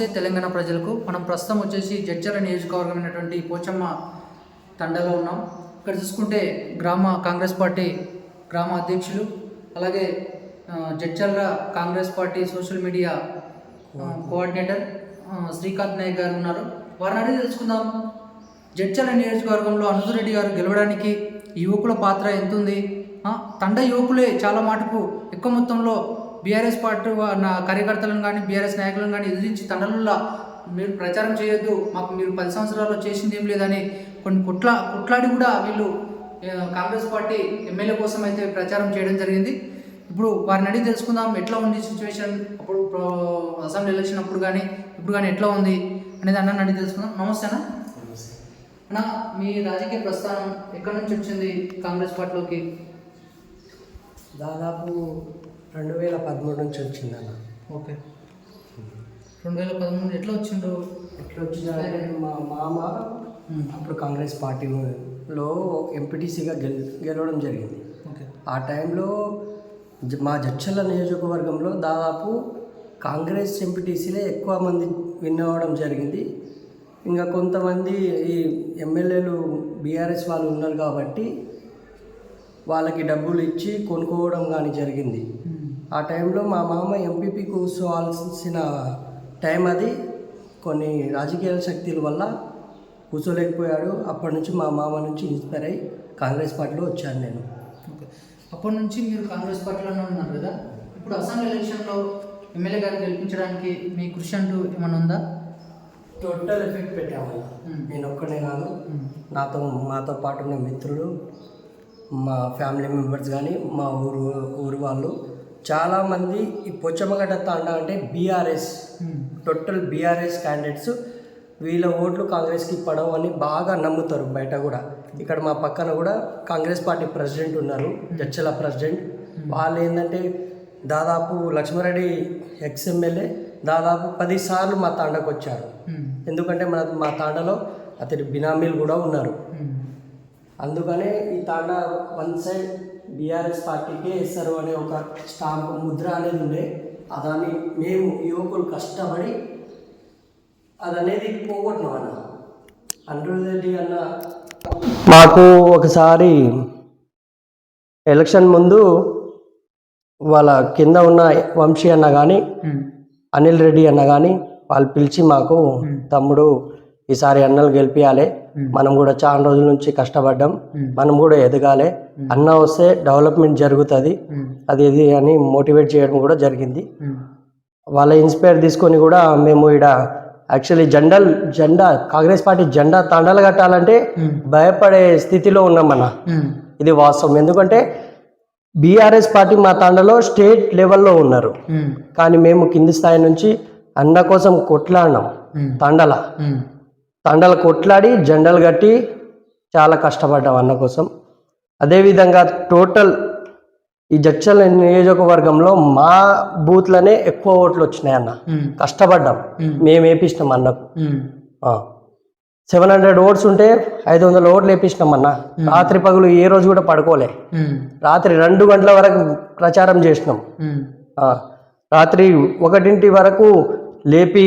నమస్తే తెలంగాణ ప్రజలకు. మనం ప్రస్తుతం వచ్చేసి జడ్చర్ల నియోజకవర్గమైనటువంటి పోచమ్మ తండలో ఉన్నాం. ఇక్కడ చూసుకుంటే గ్రామ కాంగ్రెస్ పార్టీ గ్రామ అధ్యక్షులు అలాగే Jadcherla Congress party social media coordinator Srikanth Naik గారు ఉన్నారు. వారిని అడిగి తెలుసుకుందాం. జడ్చర్ల నియోజకవర్గంలో అనుజురెడ్డి గారు గెలవడానికి యువకుల పాత్ర ఎంత ఉంది తండ యువకులే చాలా మటుకు ఎక్కువ మొత్తంలో బీఆర్ఎస్ పార్టీ కార్యకర్తలను కానీ బీఆర్ఎస్ నాయకులను కానీ ఎదిరించి తండలలో మీరు ప్రచారం చేయొద్దు. మాకు మీరు పది సంవత్సరాల్లో చేసింది ఏం లేదని కొన్ని కుట్లా కుట్లాడి కూడా వీళ్ళు కాంగ్రెస్ పార్టీ ఎమ్మెల్యే కోసం అయితే ప్రచారం చేయడం జరిగింది. ఇప్పుడు వారిని అడిగి తెలుసుకుందాం ఎట్లా ఉంది సిచ్యువేషన్ అప్పుడు అసెంబ్లీ ఎలక్షన్ అప్పుడు కానీ ఇప్పుడు కానీ ఎట్లా ఉంది అనేది అన్న అడిగి తెలుసుకుందాం. నమస్తే అన్న. అన్న మీ రాజకీయ ప్రస్థానం ఎక్కడి నుంచి వచ్చింది కాంగ్రెస్ పార్టీలోకి? దాదాపు రెండు వేల పదమూడు నుంచి వచ్చిందన్న ఓకే. రెండు వేల పదమూడు ఎట్లా వచ్చిండు ఎట్లా వచ్చిందంటే మా మామ అప్పుడు కాంగ్రెస్ పార్టీలో ఎంపీటీసీగా గెల్ గెలవడం జరిగింది. ఓకే. ఆ టైంలో జ- మా జడ్చల్ల నియోజకవర్గంలో దాదాపు కాంగ్రెస్ ఎంపీటీసీలే ఎక్కువ మంది విన్ అవ్వడం జరిగింది. ఇంకా కొంతమంది ఈ ఎమ్మెల్యేలు బీఆర్ఎస్ వాళ్ళు ఉన్నారు కాబట్టి వాళ్ళకి డబ్బులు ఇచ్చి కొనుక్కోవడం కానీ జరిగింది. ఉమ్, ఆ టైంలో మా మామ ఎంపీపీ కూర్చోవాల్సిన టైం అది. కొన్ని రాజకీయ శక్తుల వల్ల కూర్చోలేకపోయాడు. అప్పటి నుంచి మా మామ నుంచి ఇన్స్పైర్ అయ్యి కాంగ్రెస్ పార్టీలో వచ్చాను నేను. అప్పటి నుంచి మీరు కాంగ్రెస్ పార్టీలోనే ఉన్నారు కదా? ఇప్పుడు అసెంబ్లీ ఎలక్షన్లో ఎమ్మెల్యే గారిని గెలిపించడానికి మీ కృషి అంటూ ఏమైనా ఉందా? టోటల్ ఎఫెక్ట్ పెట్టామన్న మ్మ్. నేను ఒక్కనే కాదు. ఉమ్, నాతో మాతో పాటు ఉన్న మిత్రులు మా ఫ్యామిలీ మెంబర్స్ కానీ మా ఊరు ఊరు వాళ్ళు చాలామంది ఈ పొచ్చమ్మగడ్డ తాండా అంటే బీఆర్ఎస్ టోటల్ బీఆర్ఎస్ క్యాండిడేట్స్ వీళ్ళ ఓట్లు కాంగ్రెస్కి పడవు అని బాగా నమ్ముతారు బయట కూడా. ఇక్కడ మా పక్కన కూడా కాంగ్రెస్ పార్టీ ప్రెసిడెంట్ ఉన్నారు జడ్చల ప్రెసిడెంట్. వాళ్ళు ఏంటంటే దాదాపు లక్ష్మారెడ్డి ఎక్స్ ఎమ్మెల్యే దాదాపు పది సార్లు మా తాండకు వచ్చారు ఎందుకంటే మన మా తాండలో అతడి బినామీలు కూడా ఉన్నారు. అందుకనే ఈ తాండా వన్ సైడ్ బీఆర్ఎస్ పార్టీకే ఇస్తారు అనే ఒక స్టాంప్ ముద్ర అనేది ఉండే. దాన్ని మేము యువకులు కష్టపడి అది అనేది పోగొట్టినాం అన్న. రెడ్డి అన్న మాకు ఒకసారి ఎలక్షన్ ముందు వాళ్ళ కింద ఉన్న వంశీ అన్న కానీ అనిల్ రెడ్డి అన్న కానీ వాళ్ళు పిలిచి మాకు తమ్ముడు ఈసారి అన్నలు గెలిపియాలి. మనం కూడా చాలా రోజుల నుంచి కష్టపడ్డాం. మనం కూడా ఎదగాలి. అన్న వస్తే డెవలప్మెంట్ జరుగుతుంది. అది ఇది అని మోటివేట్ చేయడం కూడా జరిగింది. వాళ్ళ ఇన్స్పైర్ తీసుకొని కూడా మేము ఇక్కడ యాక్చువల్లీ జెండల్ జెండా కాంగ్రెస్ పార్టీ జెండా తండలు కట్టాలంటే భయపడే స్థితిలో ఉన్నామన్న ఉమ్, ఇది వాస్తవం. ఎందుకంటే బీఆర్ఎస్ పార్టీ మా తండలో స్టేట్ లెవెల్లో ఉన్నారు. కానీ మేము కింది స్థాయి నుంచి అన్న కోసం కొట్లాడినాం తండల. తండలు కొట్లాడి జెండలు కట్టి చాలా కష్టపడ్డాం అన్న కోసం. అదేవిధంగా టోటల్ ఈ జడ్చల్ నియోజకవర్గంలో మా బూత్లనే ఎక్కువ ఓట్లు వచ్చినాయి అన్న. కష్టపడ్డాం. మేము వేపించినాం అన్నకు. సెవెన్ హండ్రెడ్ ఓట్స్ ఉంటే ఐదు వందల ఓట్లు వేపించినాం అన్న. రాత్రి పగులు ఏ రోజు కూడా పడుకోలే. రాత్రి రెండు గంటల వరకు ప్రచారం చేసినాం. రాత్రి ఒకటింటి వరకు లేపి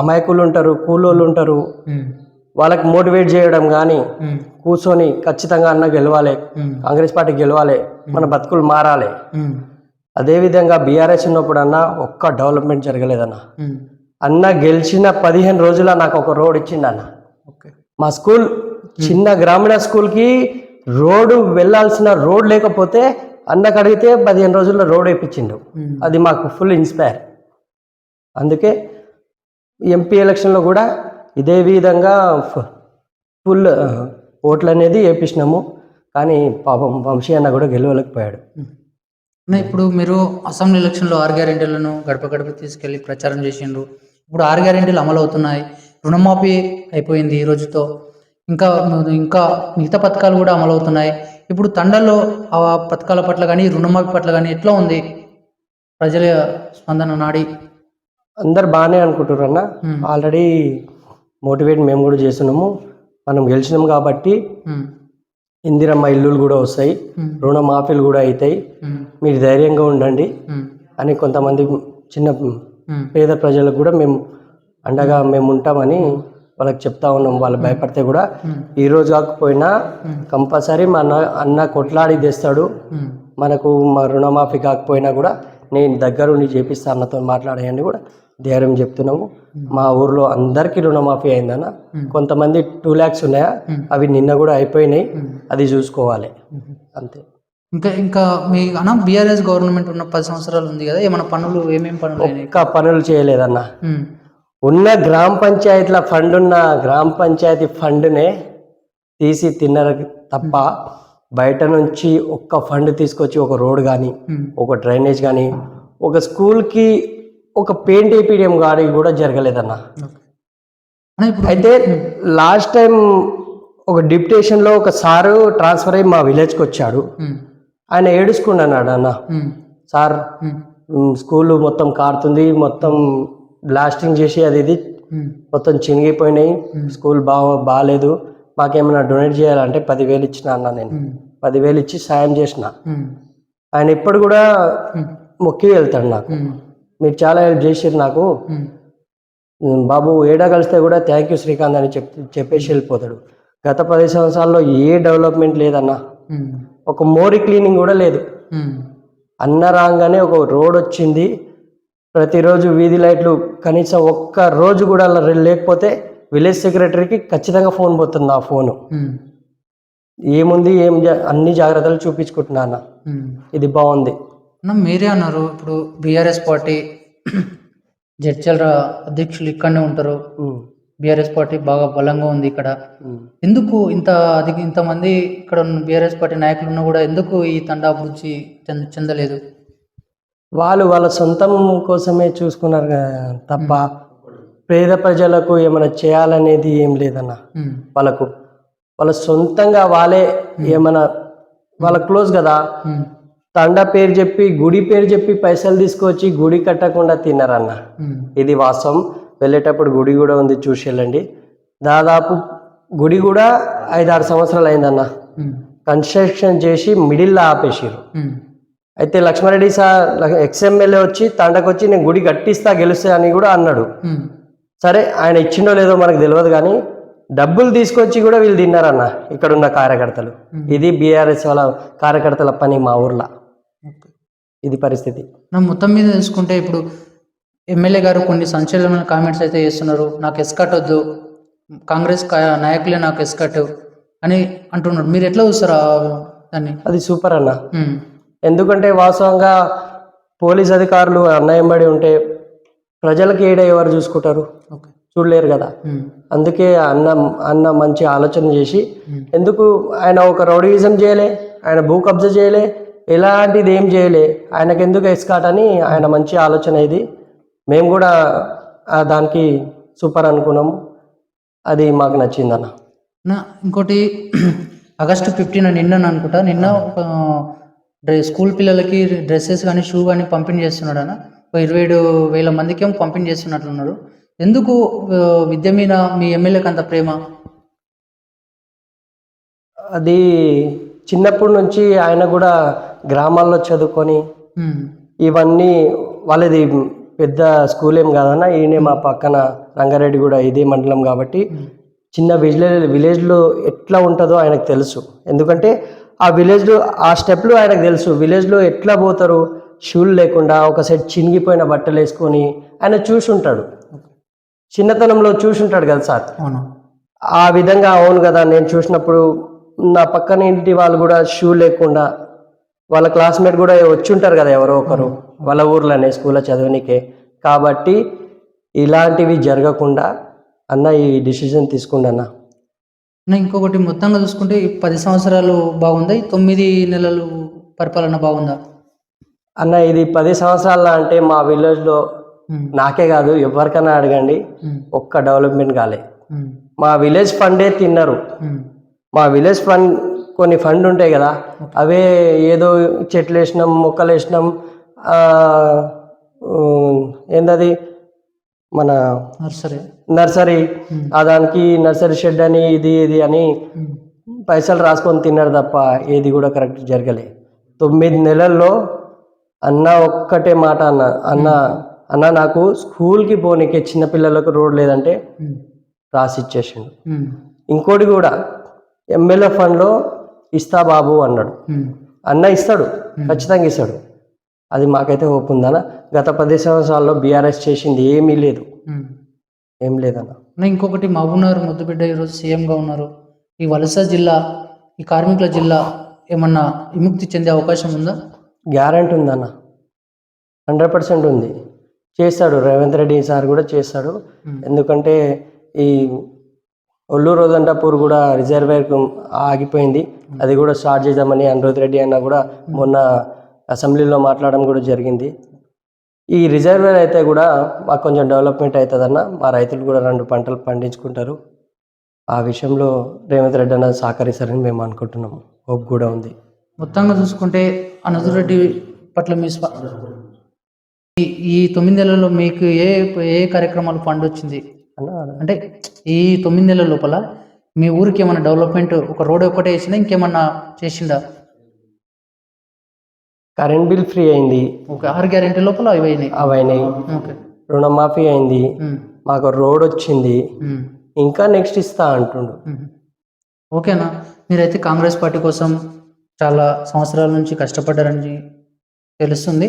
అమాయకులు ఉంటారు కూలోళ్ళు ఉంటారు. వాళ్ళకి మోటివేట్ చేయడం కానీ కూర్చొని ఖచ్చితంగా అన్న గెలవాలి కాంగ్రెస్ పార్టీ గెలవాలి మన బతుకులు మారాలి. అదేవిధంగా బీఆర్ఎస్ ఉన్నప్పుడు అన్న ఒక్క డెవలప్మెంట్ జరగలేదన్న. అన్న గెలిచిన పదిహేను రోజుల నాకు ఒక రోడ్ ఇచ్చిండు అన్న ఓకే. మా స్కూల్ చిన్న గ్రామీణ స్కూల్కి రోడ్డు వెళ్ళాల్సిన రోడ్ లేకపోతే అన్నకు అడిగితే పదిహేను రోజుల్లో రోడ్ వేయించిండు అది మాకు ఫుల్ ఇన్స్పైర్. అందుకే ఎంపీ ఎలక్షన్లో కూడా ఇదే విధంగా ఫుల్ ఓట్లు అనేది వేపించినాము కానీ పాపం వంశీ అన్న కూడా గెలవలేకపోయాడు. ఇప్పుడు మీరు అసెంబ్లీ ఎలక్షన్లో ఆరు గ్యారెంటీలను గడప గడప తీసుకెళ్ళి ప్రచారం చేసిండ్రు. ఇప్పుడు ఆరు గ్యారెంటీలు అమలు అవుతున్నాయి రుణమాఫీ అయిపోయింది ఈ రోజుతో. ఇంకా ఇంకా మిగతా పథకాలు కూడా అమలు అవుతున్నాయి ఇప్పుడు తండల్లో ఆ పథకాల పట్ల కానీ రుణమాఫీ పట్ల కానీ ఎట్లా ఉంది? ప్రజల స్పందన నాడి అందరు బాగానే అనుకుంటున్నారు అన్న. ఆల్రెడీ మోటివేట్ మేము కూడా చేస్తున్నాము. మనం గెలిచినాం కాబట్టి ఇందిరమ్మ ఇల్లులు కూడా వస్తాయి. రుణమాఫీలు కూడా అవుతాయి. మీరు ధైర్యంగా ఉండండి అని కొంతమంది చిన్న పేద ప్రజలకు కూడా మేము అండగా మేము ఉంటామని వాళ్ళకి చెప్తా ఉన్నాం. వాళ్ళు భయపడితే కూడా ఈ రోజు కాకపోయినా కంపల్సరీ మా అన్న అన్న కొట్లాడి తెస్తాడు. మనకు మా రుణమాఫీ కాకపోయినా కూడా నేను దగ్గరుండి చేపిస్తా అన్నతో మాట్లాడేయండి కూడా. ధైర్యం చెప్తున్నాము. మా ఊర్లో అందరికీ రుణమాఫీ అయిందన్న. కొంతమంది టూ ల్యాక్స్ ఉన్నాయా? అవి నిన్న కూడా అయిపోయినాయి. అది చూసుకోవాలి. అంతే. ఇంకా ఇంకా మీ అన్న బీఆర్ఎస్ గవర్నమెంట్ ఉన్న పది సంవత్సరాలు ఉంది కదా. ఏమైనా పనులు ఏమేమి పనులు ఒక్క పనులు చేయలేదన్న. ఉన్న గ్రామ పంచాయతీల ఫండ్ ఉన్న గ్రామ పంచాయతీ ఫండ్నే తీసి తిన్నరు తప్ప బయట నుంచి ఒక్క ఫండ్ తీసుకొచ్చి ఒక రోడ్ కానీ ఒక డ్రైనేజ్ కానీ ఒక స్కూల్కి ఒక పెయింట్ వేయడం కానీ కూడా జరగలేదన్న. అయితే లాస్ట్ టైం ఒక డిప్యుటేషన్లో ఒక సారు ట్రాన్స్ఫర్ అయ్యి మా విలేజ్కి వచ్చాడు. ఆయన ఏడుచుకున్నాడు అన్న సార్ స్కూల్ మొత్తం కారుతుంది మొత్తం బ్లాస్టింగ్ చేసి అది ఇది మొత్తం చినిగిపోయినాయి. స్కూల్ బాగా బాగాలేదు మాకేమైనా డొనేట్ చేయాలంటే పదివేలు ఇచ్చిన అన్న నేను. పదివేలు ఇచ్చి సాయం చేసిన. ఆయన ఇప్పుడు కూడా మొక్కి వెళ్తాడు నాకు. మీరు చాలా హెల్ప్ చేసారు నాకు. ఉమ్, బాబు ఏడా కలిస్తే కూడా థ్యాంక్ యూ శ్రీకాంత్ అని చెప్ చెప్పేసి వెళ్ళిపోతాడు. గత పది సంవత్సరాల్లో ఏ డెవలప్మెంట్ లేదన్న. ఉమ్, ఒక మోరీ క్లీనింగ్ కూడా లేదు. ఉమ్, అన్న రాగానే ఒక రోడ్ వచ్చింది. ప్రతిరోజు వీధి లైట్లు కనీసం ఒక్క రోజు కూడా అలా లేకపోతే విలేజ్ సెక్రటరీకి ఖచ్చితంగా ఫోన్ పోతుంది నా ఫోను ఏముంది ఏం అన్ని జాగ్రత్తలు చూపించుకుంటున్నా. ఇది బాగుంది. మీరే అన్నారు ఇప్పుడు బీఆర్ఎస్ పార్టీ జడ్చల అధ్యక్షులు ఇక్కడనే ఉంటారు. బీఆర్ఎస్ పార్టీ బాగా బలంగా ఉంది ఇక్కడ. ఎందుకు ఇంత అది ఇంతమంది ఇక్కడ బీఆర్ఎస్ పార్టీ నాయకులు ఉన్నా కూడా ఎందుకు ఈ తండా అభివృద్ధి చెంద చెందలేదు? వాళ్ళు వాళ్ళ సొంతం కోసమే చూసుకున్నారు తప్ప పేద ప్రజలకు ఏమైనా చేయాలనేది ఏం లేదన్న. వాళ్ళకు వాళ్ళ సొంతంగా వాళ్ళే ఏమైనా వాళ్ళ క్లోజ్ కదా. తండా పేరు చెప్పి గుడి పేరు చెప్పి పైసలు తీసుకొచ్చి గుడి కట్టకుండా తిన్నారన్న. ఇది వాస్తవం. వెళ్ళేటప్పుడు గుడి కూడా ఉంది చూసి వెళ్ళండి. దాదాపు గుడి కూడా ఐదారు సంవత్సరాలు అయిందన్న. కన్స్ట్రక్షన్ చేసి మిడిల్లో ఆపేసారు అయితే లక్ష్మారెడ్డి సార్ ఎక్స్ఎమ్మెల్యే వచ్చి తండకు వచ్చి నేను గుడి కట్టిస్తా గెలుస్తా అని కూడా అన్నాడు. సరే ఆయన ఇచ్చిండో లేదో మనకు తెలియదు కానీ డబ్బులు తీసుకొచ్చి కూడా వీళ్ళు తిన్నారన్న ఇక్కడున్న కార్యకర్తలు. ఇది బీఆర్ఎస్ వాళ్ళ కార్యకర్తల పని మా ఊర్లో. ఇది పరిస్థితి. నా మొత్తం మీద చూసుకుంటే ఇప్పుడు ఎమ్మెల్యే గారు కొన్ని సంచలనమైన కామెంట్స్ అయితే చేస్తున్నారు. నాకు ఎస్కట్ వద్దు. కాంగ్రెస్ నాయకులే నాకు ఎస్కట్ అని అంటున్నారు. మీరు ఎట్లా చూస్తారు దాన్ని? అది సూపర్ అన్న. ఎందుకంటే వాస్తవంగా పోలీస్ అధికారులు అన్నయంబడి ఉంటే ప్రజలకి ఏడ ఎవరు చూసుకుంటారు? చూడలేరు కదా. అందుకే అన్న అన్న మంచి ఆలోచన చేసి ఎందుకు ఆయన ఒక రౌడీయిజం చేయలే? ఆయన భూ కబ్జా చేయలే? ఎలాంటిది ఏం చేయలే. ఆయనకి ఎందుకు ఎస్కాట్ అని ఆయన మంచి ఆలోచన ఇది. మేము కూడా దానికి సూపర్ అనుకున్నాము అది మాకు నచ్చిందన్న. నా ఇంకోటి ఆగస్టు ఫిఫ్టీన్ నిన్న అనుకుంటా. నిన్న ఒక స్కూల్ పిల్లలకి డ్రెస్సెస్ కానీ షూ కానీ పంపిణీ చేస్తున్నాడు అన్న ఒక ఇరవై ఏడు వేల మందికి ఏమో పంపిణీ చేస్తున్నట్లున్నారు ఎందుకు విద్య మీద మీ ఎమ్మెల్యేకి అంత ప్రేమ? అది చిన్నప్పటి నుంచి ఆయన కూడా గ్రామాల్లో చదువుకొని ఇవన్నీ వాళ్ళది పెద్ద స్కూల్ ఏం కాదన్న ఈయనే మా పక్కన రంగారెడ్డి కూడా ఇదే మండలం కాబట్టి చిన్న విలేజ్ విలేజ్లో ఎట్లా ఉంటుందో ఆయనకు తెలుసు. ఎందుకంటే ఆ విలేజ్లో ఆ స్టెప్లు ఆయనకు తెలుసు విలేజ్లో ఎట్లా పోతారు షూలు లేకుండా ఒక సెట్ చినిగిపోయిన బట్టలు వేసుకొని ఆయన చూసుంటాడు. చిన్నతనంలో చూసుంటాడు కదా సార్? ఆ విధంగా అవును కదా నేను చూసినప్పుడు నా పక్కన ఇంటి వాళ్ళు కూడా షూ లేకుండా వాళ్ళ క్లాస్మేట్ కూడా వచ్చి ఉంటారు కదా ఎవరో ఒకరు వాళ్ళ ఊర్లోనే స్కూల్లో చదవనికే. కాబట్టి ఇలాంటివి జరగకుండా అన్న ఈ డిసిజన్ తీసుకుండా అన్న. ఇంకొకటి మొత్తంగా చూసుకుంటే పది సంవత్సరాలు బాగుందా? తొమ్మిది నెలలు పరిపాలన బాగుందా? అన్న ఇది పది సంవత్సరాల అంటే మా విలేజ్లో నాకే కాదు ఎవరికైనా అడగండి. ఒక్క డెవలప్మెంట్ కాలే. మా విలేజ్ ఫండే తిన్నారు. మా విలేజ్ ఫండ్ కొన్ని ఫండ్ ఉంటాయి కదా అవే ఏదో చెట్లు వేసినాం మొక్కలు వేసినాం ఏందది? మన నర్సరీ. నర్సరీ. ఆ దానికి నర్సరీ షెడ్ అని ఇది ఇది అని పైసలు రాసుకొని తిన్నారు తప్ప ఏది కూడా కరెక్ట్ జరగలే. తొమ్మిది నెలల్లో అన్న ఒక్కటే మాట అన్న. అన్న అన్న నాకు స్కూల్కి పోనీకి చిన్నపిల్లలకు రోడ్ లేదంటే ఉమ్. రాసి ఇచ్చేసిండు ఉమ్. ఇంకోటి కూడా ఎమ్మెల్యే ఫండ్లో ఇస్తా బాబు అన్నాడు. అన్న ఇస్తాడు. ఖచ్చితంగా ఇస్తాడు. అది మాకైతే హోప్ ఉందన్న గత పది సంవత్సరాల్లో బీఆర్ఎస్ చేసింది ఏమీ లేదు. ఏం లేదన్న. అన్న, ఇంకొకటి మహబూబ్నగర్ ముద్దుబిడ్డ ఈరోజు సీఎంగా ఉన్నారు. ఈ వలస జిల్లా ఈ కార్మికుల జిల్లా ఏమన్నా విముక్తి చెందే అవకాశం ఉందా? గ్యారంటీ ఉందన్న. హండ్రెడ్ పర్సెంట్ ఉంది. చేస్తాడు. రేవంత్ రెడ్డి సార్ కూడా చేస్తాడు. ఎందుకంటే ఈ ఒల్లూరు రోజంటాపూర్ కూడా రిజర్వేర్ ఆగిపోయింది. అది కూడా స్టార్ట్ చేద్దామని అనురోధ్ రెడ్డి అన్న కూడా మొన్న అసెంబ్లీలో మాట్లాడడం కూడా జరిగింది. ఈ రిజర్వేర్ అయితే కూడా మాకు కొంచెం డెవలప్మెంట్ అవుతుందన్న మా రైతులు కూడా రెండు పంటలు పండించుకుంటారు. ఆ విషయంలో రేవంత్ రెడ్డి అన్న సహకరిస్తారని మేము అనుకుంటున్నాము. హోప్ కూడా ఉంది. మొత్తంగా చూసుకుంటే అనుదుర్ రెడ్డి పట్ల మీ ఈ- ఈ తొమ్మిది నెలల్లో మీకు ఏ ఏ కార్యక్రమాలు పండు వచ్చింది అంటే ఈ తొమ్మిది నెలల లోపల మీ ఊరికి ఏమైనా డెవలప్మెంట్ ఒక రోడ్ ఒకటే వేసినా ఇంకేమన్నా చేసిందా? కరెంట్ బిల్ ఫ్రీ అయింది. ఓకే. ఆరు గ్యారెంటీ లోపల అవైనాయి ఓకే. రుణమాఫీ అయింది. మాకు రోడ్ వచ్చింది. ఇంకా నెక్స్ట్ ఇస్తా అంటుండు. ఓకేనా? మీరైతే కాంగ్రెస్ పార్టీ కోసం చాలా సంవత్సరాల నుంచి కష్టపడ్డారని తెలుస్తుంది.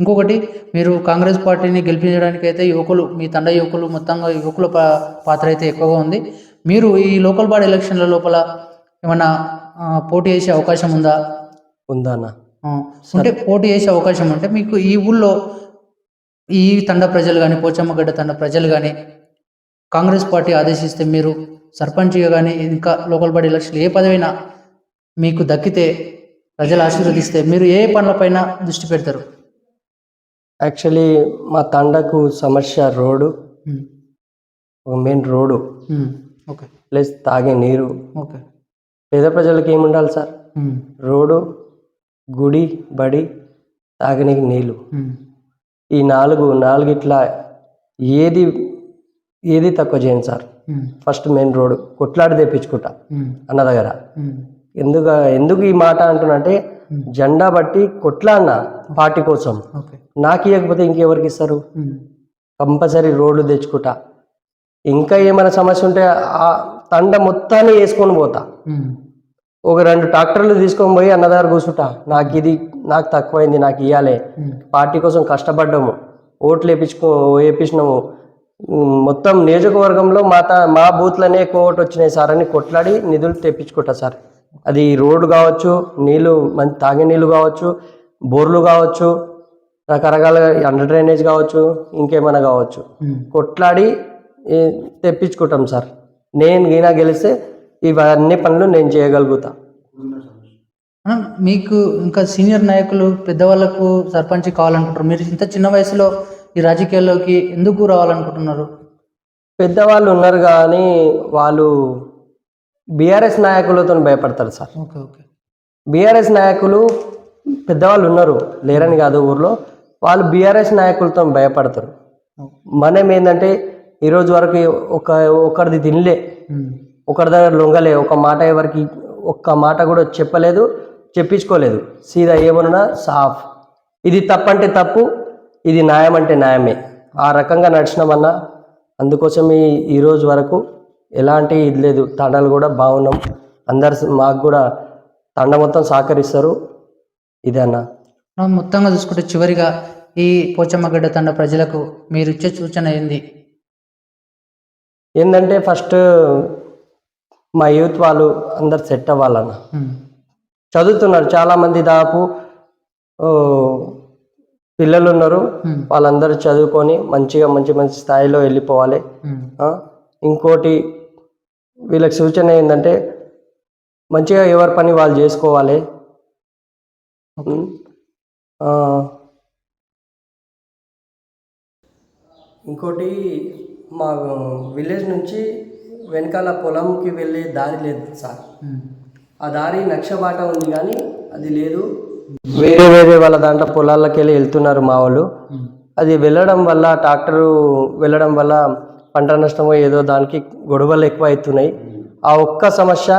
ఇంకొకటి మీరు కాంగ్రెస్ పార్టీని గెలిపించడానికి అయితే యువకులు మీ తండ యువకులు మొత్తంగా యువకుల పాత్ర అయితే ఎక్కువగా ఉంది. మీరు ఈ లోకల్ బాడీ ఎలక్షన్ల లోపల ఏమన్నా పోటీ చేసే అవకాశం ఉందా? ఉందన్న ఆ, ఉంటే పోటీ చేసే అవకాశం ఉంటే మీకు ఈ ఊళ్ళో ఈ తండ ప్రజలు కానీ పోచమ్మగడ్డ తండ ప్రజలు కానీ కాంగ్రెస్ పార్టీ ఆదేశిస్తే మీరు సర్పంచ్గా కానీ ఇంకా లోకల్ బాడీ ఎలక్షన్ ఏ పదవైనా మీకు దక్కితే ప్రజలు ఆశీర్వదిస్తే మీరు ఏ పనులపైన దృష్టి పెడతారు? యాక్చువల్లీ మా తండకు సమస్య రోడ్డు. ఉమ్, ఒక మెయిన్ రోడ్డు. ఓకే ప్లస్ తాగే నీరు. ఓకే పేద ప్రజలకు ఏముండాలి సార్? ఉమ్, రోడ్డు గుడి బడి తాగనీకి నీళ్ళు. ఈ నాలుగు నాలుగిట్లా ఏది ఏది తక్కువ చేయండి సార్? First main road. కొట్లాడి తెప్పించుకుంటా. అన్న దగ్గర. ఎందుకు ఎందుకు ఈ మాట అంటున్నంటే జెండా బట్టి కొట్లాడినా పార్టీ కోసం. నాకు ఇవ్వకపోతే ఇంకెవరికి ఇస్తారు? ఉమ్, కంపల్సరీ రోడ్లు తెచ్చుకుంటా. ఇంకా ఏమైనా సమస్య ఉంటే ఆ తండ మొత్తాన్ని వేసుకొని పోతా. ఉమ్, ఒక రెండు ట్రాక్టర్లు తీసుకొని పోయి అన్న దగ్గర కూర్చుంటా. నాకు ఇది నాకు తక్కువైంది నాకు ఇవ్వాలి పార్టీ కోసం కష్టపడ్డాము. ఓట్లు వేపించుకో వేపించినాము. మొత్తం నియోజకవర్గంలో మా త మా బూత్లనే ఎక్కువ ఓటు వచ్చినాయి సార్ అని కొట్లాడి నిధులు తెప్పించుకుంటా సార్. అది రోడ్డు కావచ్చు నీళ్ళు మంచి తాగే నీళ్ళు కావచ్చు బోర్లు కావచ్చు రకరకాలుగా అండర్ డ్రైనేజ్ కావచ్చు ఇంకేమైనా కావచ్చు. కొట్లాడి తెప్పించుకుంటాం సార్. నేను గీనా గెలిస్తే ఇవన్నీ పనులు నేను చేయగలుగుతా. మీకు ఇంకా సీనియర్ నాయకులు పెద్దవాళ్ళకు సర్పంచ్ కావాలనుకుంటారు మీరు ఇంత చిన్న వయసులో ఈ రాజకీయాల్లోకి ఎందుకు రావాలనుకుంటున్నారు? పెద్దవాళ్ళు ఉన్నారు కానీ వాళ్ళు బీఆర్ఎస్ నాయకులతో భయపడతారు సార్. Okay okay. బీఆర్ఎస్ నాయకులు పెద్దవాళ్ళు ఉన్నారు లేరని కాదు ఊర్లో వాళ్ళు బీఆర్ఎస్ నాయకులతో భయపడతారు. మనం ఏంటంటే ఈరోజు వరకు ఒక ఒకరిది తినలే ఒకరి దగ్గర లొంగలే ఒక మాట ఎవరికి ఒక్క మాట కూడా చెప్పలేదు చెప్పించుకోలేదు. సీదా ఏమన్నా సాఫ్. ఇది తప్పంటే తప్పు ఇది న్యాయం అంటే న్యాయమే. ఆ రకంగా నడిచినామన్నా అందుకోసం ఈ ఈరోజు వరకు ఎలాంటి ఇది లేదు. తండాలు కూడా బాగున్నాం. అందరు మాకు కూడా తండ మొత్తం సహకరిస్తారు. ఇదే అన్న. మనం మొత్తంగా చూసుకుంటే చివరిగా ఈ పోచమ్మగడ్డ తండ ప్రజలకు మీరు ఇచ్చే సూచన ఏంది? ఏంటంటే ఫస్ట్ మా యూత్ వాళ్ళు అందరు సెట్ అవ్వాలన్న. చదువుతున్నారు. చాలామంది దాదాపు ఓ, పిల్లలు ఉన్నారు. వాళ్ళందరూ చదువుకొని మంచిగా మంచి మంచి స్థాయిలో వెళ్ళిపోవాలి? ఇంకోటి వీళ్ళకి సూచన ఏంటంటే మంచిగా ఎవరి పని వాళ్ళు చేసుకోవాలి. ఇంకోటి మా విలేజ్ నుంచి వెనకాల పొలంకి వెళ్ళే దారి లేదు సార్. ఆ దారి నక్షబాట ఉంది కానీ అది లేదు. వేరే వేరే వాళ్ళ దాంట్లో పొలాల్లోకి వెళ్ళి వెళ్తున్నారు మా వాళ్ళు. అది వెళ్ళడం వల్ల ట్రాక్టరు వెళ్ళడం వల్ల పంట నష్టమో ఏదో దానికి గొడవలు ఎక్కువ అవుతున్నాయి ఆ ఒక్క సమస్య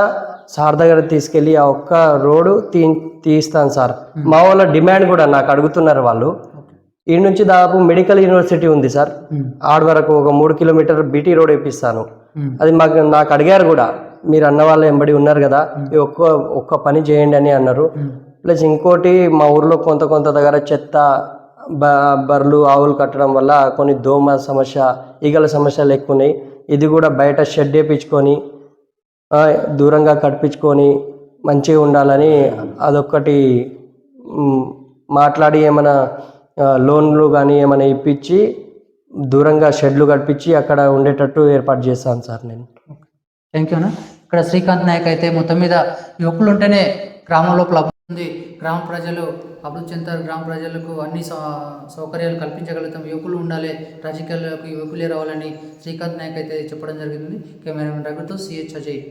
సార్ దగ్గర తీసుకెళ్ళి ఆ ఒక్క రోడ్డు తీ తీస్తాను సార్. మా వాళ్ళ డిమాండ్ కూడా నాకు అడుగుతున్నారు వాళ్ళు. ఈ నుంచి దాదాపు మెడికల్ యూనివర్సిటీ ఉంది సార్. ఆడ వరకు ఒక మూడు కిలోమీటర్ బీటీ రోడ్ వేపిస్తాను. అది మాకు నాకు అడిగారు కూడా. మీరు అన్న వాళ్ళు ఎంబడి ఉన్నారు కదా. ఒక్క ఒక్క పని చేయండి అని అన్నారు. ప్లస్ ఇంకోటి మా ఊర్లో కొంత కొంత దగ్గర చెత్త బ బర్రెలు ఆవులు కట్టడం వల్ల కొన్ని దోమ సమస్య ఈగల సమస్యలు ఎక్కువ ఉన్నాయి ఇది కూడా బయట షెడ్ వేయించుకొని దూరంగా కట్టించుకొని మంచిగా ఉండాలని అదొక్కటి మాట్లాడి ఏమైనా లోన్లు కానీ ఏమైనా ఇప్పించి దూరంగా షెడ్లు కట్టించి అక్కడ ఉండేటట్టు ఏర్పాటు చేస్తాను సార్ నేను. థ్యాంక్ యూ అన్న. ఇక్కడ శ్రీకాంత్ నాయక్ అయితే మొత్తం మీద యువకులు ఉంటేనే గ్రామం లోపల ఉంది. గ్రామ ప్రజలు అభివృద్ధి చెందుతారు. గ్రామ ప్రజలకు అన్ని సౌ- సౌకర్యాలు కల్పించగలుగుతాం. యువకులు ఉండాలి. రాజకీయాలకు యువకులే రావాలని శ్రీకాంత్ నాయక్ అయితే చెప్పడం జరిగింది. కెమెరామెన్ రఘుతో సిహెచ్ అజయ్.